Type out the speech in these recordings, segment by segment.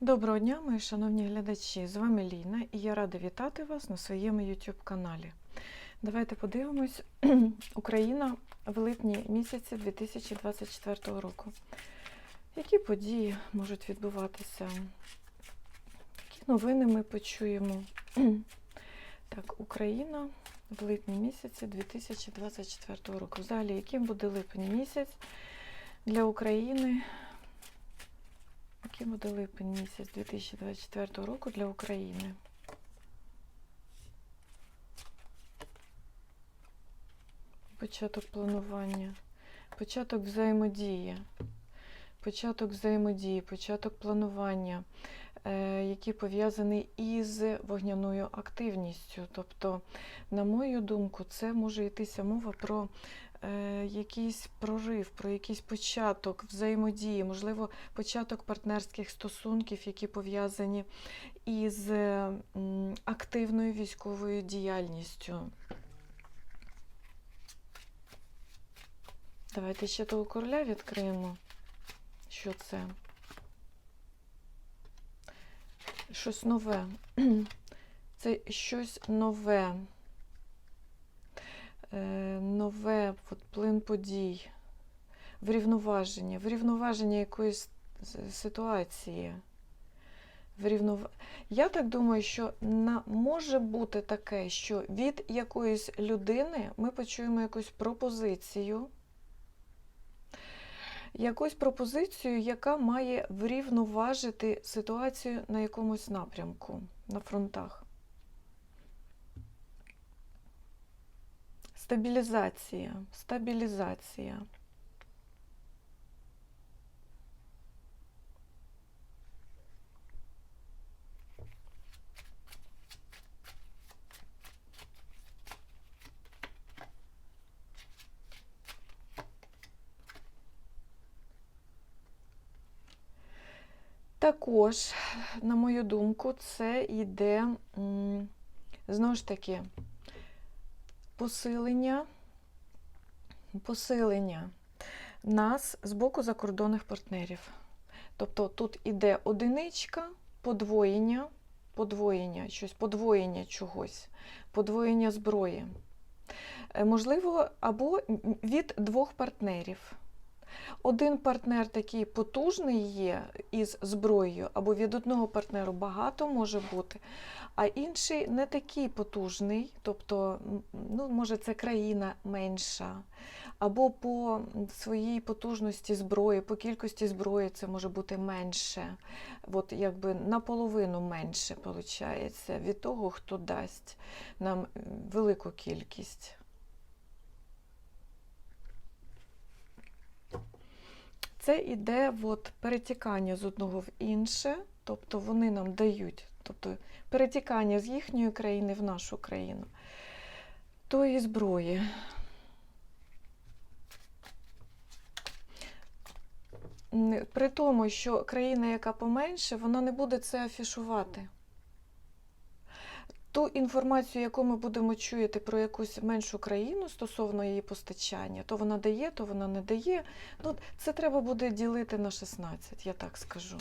Доброго дня, мої шановні глядачі! З вами Ліна і я рада вітати вас на своєму YouTube каналі. Давайте подивимось Україна в липні місяці 2024 року. Які події можуть відбуватися? Які новини ми почуємо? Так, Україна в липні місяці 2024 року. Взагалі, яким буде липень місяць для України? Яким буде липень місяць 2024 року для України? Початок планування, початок взаємодії, початок взаємодії, початок планування, е, який пов'язаний із вогняною активністю. Тобто, на мою думку, це може йтися мова про якийсь прорив, про якийсь початок взаємодії, можливо, початок партнерських стосунків, які пов'язані із е, активною військовою діяльністю. Давайте ще того короля відкриємо. Що це? Щось нове. Це щось нове. Е, нове от, плин подій, врівноваження, врівноваження якоїсь ситуації. Врівнов... Я так думаю, що на... може бути таке, що від якоїсь людини ми почуємо якусь пропозицію, якусь пропозицію, яка має врівноважити ситуацію на якомусь напрямку, на фронтах. Стабілізація, стабілізація. Також, на мою думку, це йде знову ж таки посилення, посилення нас з боку закордонних партнерів. Тобто тут іде одиничка, подвоєння, подвоєння, щось, подвоєння чогось, подвоєння зброї. Е, Можливо, або від двох партнерів. Один партнер такий потужний є із зброєю, або від одного партнеру багато може бути, а інший не такий потужний, тобто, ну, може, це країна менша, або по своїй потужності зброї, по кількості зброї це може бути менше, от якби наполовину менше виходить від того, хто дасть нам велику кількість. Це іде от, перетікання з одного в інше, тобто вони нам дають, тобто перетікання з їхньої країни в нашу країну, тої зброї. При тому, що країна, яка поменше, вона не буде це афішувати. Ту інформацію, яку ми будемо чути про якусь меншу країну стосовно її постачання, то вона дає, то вона не дає. Ну, це треба буде ділити на 16, я так скажу.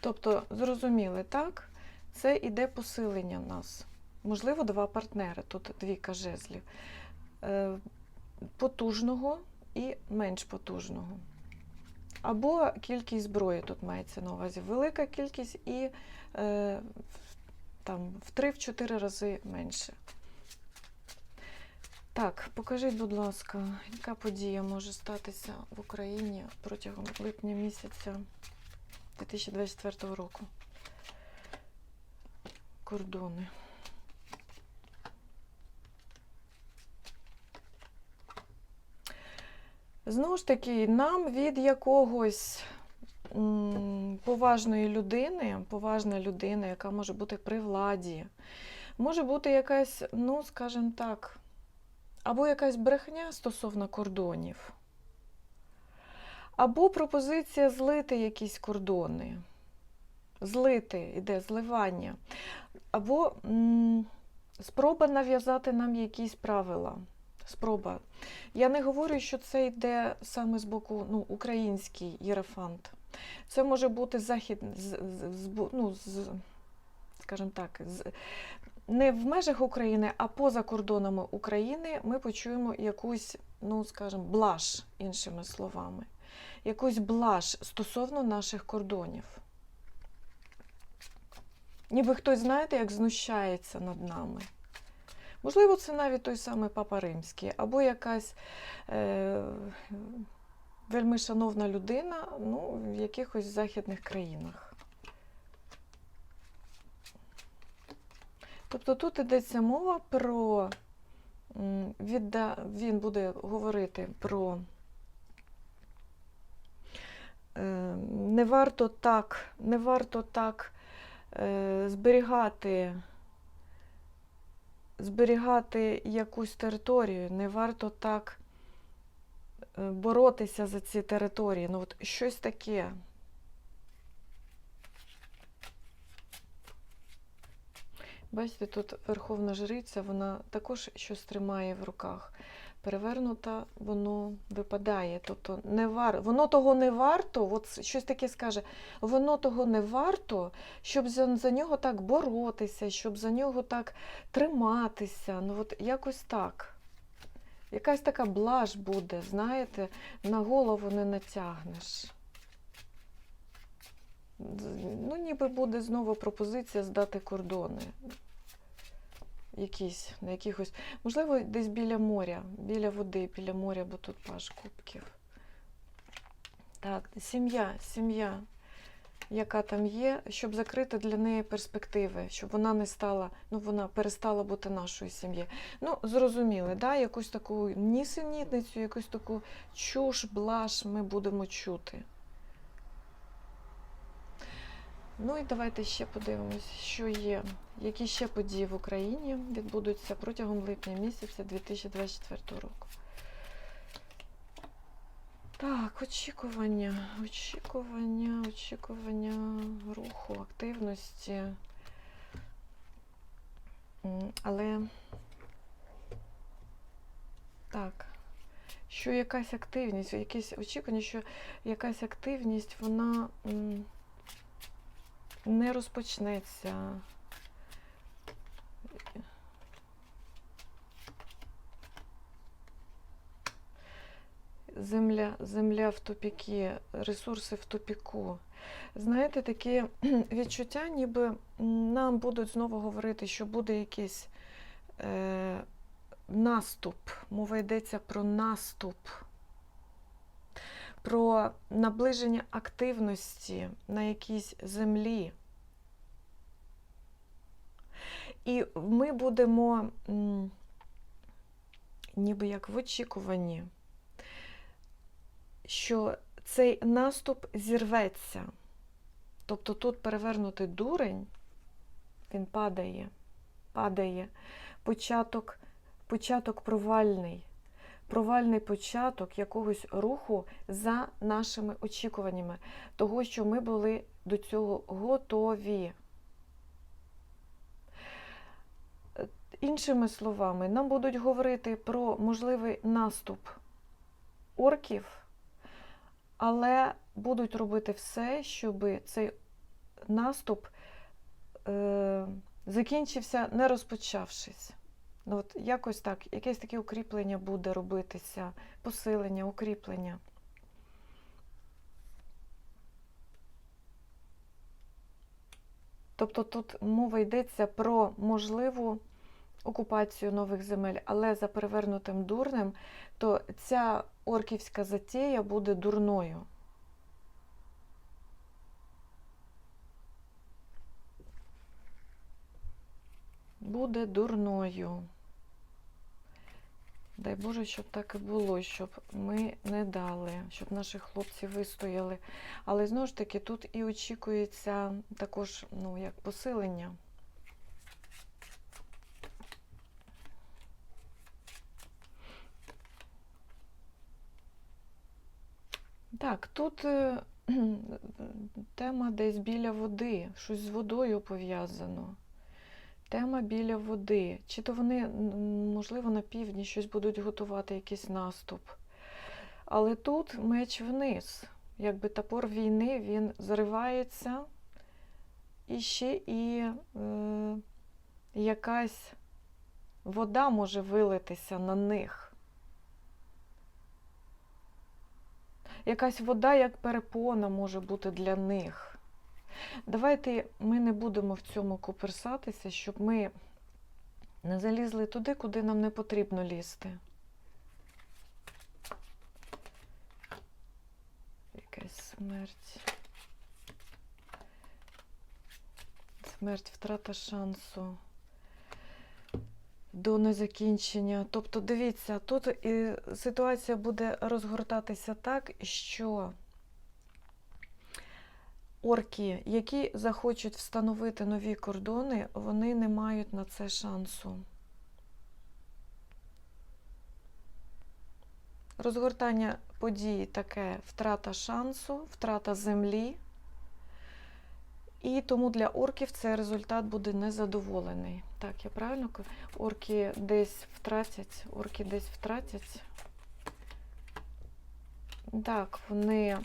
Тобто, зрозуміли, так? Це іде посилення нас. Можливо, два партнери, тут двійка жезлів. Е, Потужного і менш потужного. Або кількість зброї тут мається на увазі. Велика кількість і е, там, в 3-4 рази менше. Так, покажіть, будь ласка, яка подія може статися в Україні протягом липня місяця 2024 року? Кордони. Знову ж таки, нам від якогось поважної людини, поважна людина, яка може бути при владі, може бути якась, ну, скажімо так, або якась брехня стосовно кордонів, або пропозиція злити якісь кордони. Злити, іде зливання, або м, спроба нав'язати нам якісь правила спроба. Я не говорю, що це йде саме з боку ну, український єрофант. Це може бути захід з, з, ну, з, скажімо так, з, не в межах України, а поза кордонами України ми почуємо якусь, ну, скажімо, блаж, іншими словами. Якусь блаж стосовно наших кордонів. Ніби хтось, знаєте, як знущається над нами. Можливо, це навіть той самий Папа Римський, або якась е, вельми шановна людина ну, в якихось західних країнах. Тобто тут йдеться мова про відда... він буде говорити про е, не варто так, не варто так е, зберігати, зберігати якусь територію, не варто так е, боротися за ці території. Ну, от щось таке. Бачите, тут Верховна Жриця, вона також щось тримає в руках. Перевернута, воно випадає. Тобто не вар... воно того не варто, от щось таке скаже, воно того не варто, щоб за, за нього так боротися, щоб за нього так триматися. Ну от якось так. Якась така блаж буде, знаєте, на голову не натягнеш. Ну, ніби буде знову пропозиція здати кордони. Якісь, на якихось, можливо, десь біля моря, біля води, біля моря, бо тут паш кубків. Так, сім'я, сім'я, яка там є, щоб закрити для неї перспективи, щоб вона не стала, ну вона перестала бути нашою сім'єю. Ну, зрозуміли, да? якусь таку нісенітницю, якусь таку чуш, блаш ми будемо чути. Ну і давайте ще подивимось, що є, які ще події в Україні відбудуться протягом липня місяця 2024 року. Так, очікування, очікування, очікування руху, активності. Але так, що якась активність, якесь очікування, що якась активність, вона. Не розпочнеться. Земля, земля в тупіки, ресурси в тупіку. Знаєте, такі відчуття, ніби нам будуть знову говорити, що буде якийсь е, наступ. Мова йдеться про наступ про наближення активності на якійсь землі. І ми будемо ніби як в очікуванні, що цей наступ зірветься. Тобто тут перевернутий дурень, він падає, падає, початок, початок провальний провальний початок якогось руху за нашими очікуваннями, того, що ми були до цього готові. Іншими словами, нам будуть говорити про можливий наступ орків, але будуть робити все, щоб цей наступ е, закінчився, не розпочавшись. Ну, от якось так, якесь таке укріплення буде робитися, посилення, укріплення. Тобто тут мова йдеться про можливу окупацію нових земель, але за перевернутим дурнем, то ця орківська затея буде дурною. Буде дурною. Дай Боже, щоб так і було, щоб ми не дали, щоб наші хлопці вистояли. Але знову ж таки, тут і очікується також ну, як посилення. Так, тут е, тема десь біля води, щось з водою пов'язано. Тема біля води. Чи то вони, можливо, на півдні щось будуть готувати, якийсь наступ. Але тут меч вниз. Якби топор війни він зривається, і ще і е, якась вода може вилитися на них. Якась вода, як перепона, може бути для них. Давайте ми не будемо в цьому куперсатися, щоб ми не залізли туди, куди нам не потрібно лізти. Якась смерть. Смерть, втрата шансу до незакінчення. Тобто, дивіться, тут і ситуація буде розгортатися так, що орки, які захочуть встановити нові кордони, вони не мають на це шансу. Розгортання подій таке втрата шансу, втрата землі. І тому для орків цей результат буде незадоволений. Так, я правильно? Орки десь втратять, орки десь втратять. Так, вони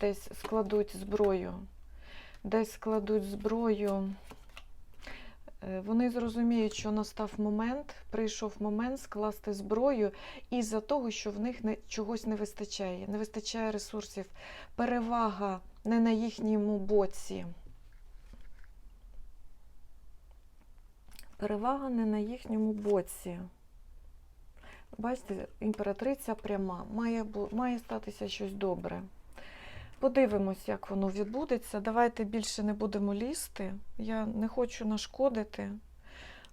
десь складуть зброю. Десь складуть зброю. Е, Вони зрозуміють, що настав момент, прийшов момент скласти зброю із-за того, що в них не, чогось не вистачає. Не вистачає ресурсів. Перевага не на їхньому боці. Перевага не на їхньому боці. Бачите, імператриця пряма, має, має статися щось добре. Подивимось, як воно відбудеться. Давайте більше не будемо лізти. Я не хочу нашкодити.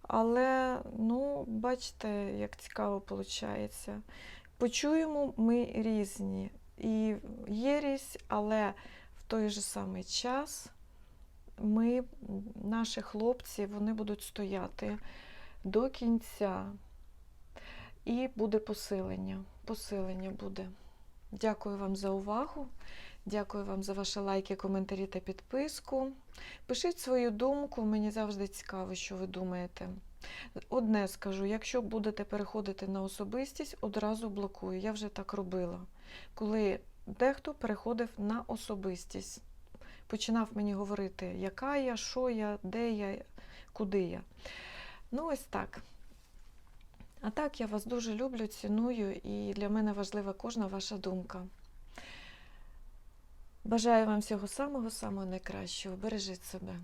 Але, ну, бачите, як цікаво виходить. Почуємо ми різні. І єрість, але в той же самий час ми, наші хлопці, вони будуть стояти до кінця. І буде посилення. Посилення буде. Дякую вам за увагу. Дякую вам за ваші лайки, коментарі та підписку. Пишіть свою думку, мені завжди цікаво, що ви думаєте. Одне скажу: якщо будете переходити на особистість, одразу блокую. Я вже так робила. Коли дехто переходив на особистість, починав мені говорити, яка я, що я, де я, куди я. Ну, ось так. А так, я вас дуже люблю, ціную, і для мене важлива кожна ваша думка. Бажаю вам всього самого-самого найкращого. Бережіть себе.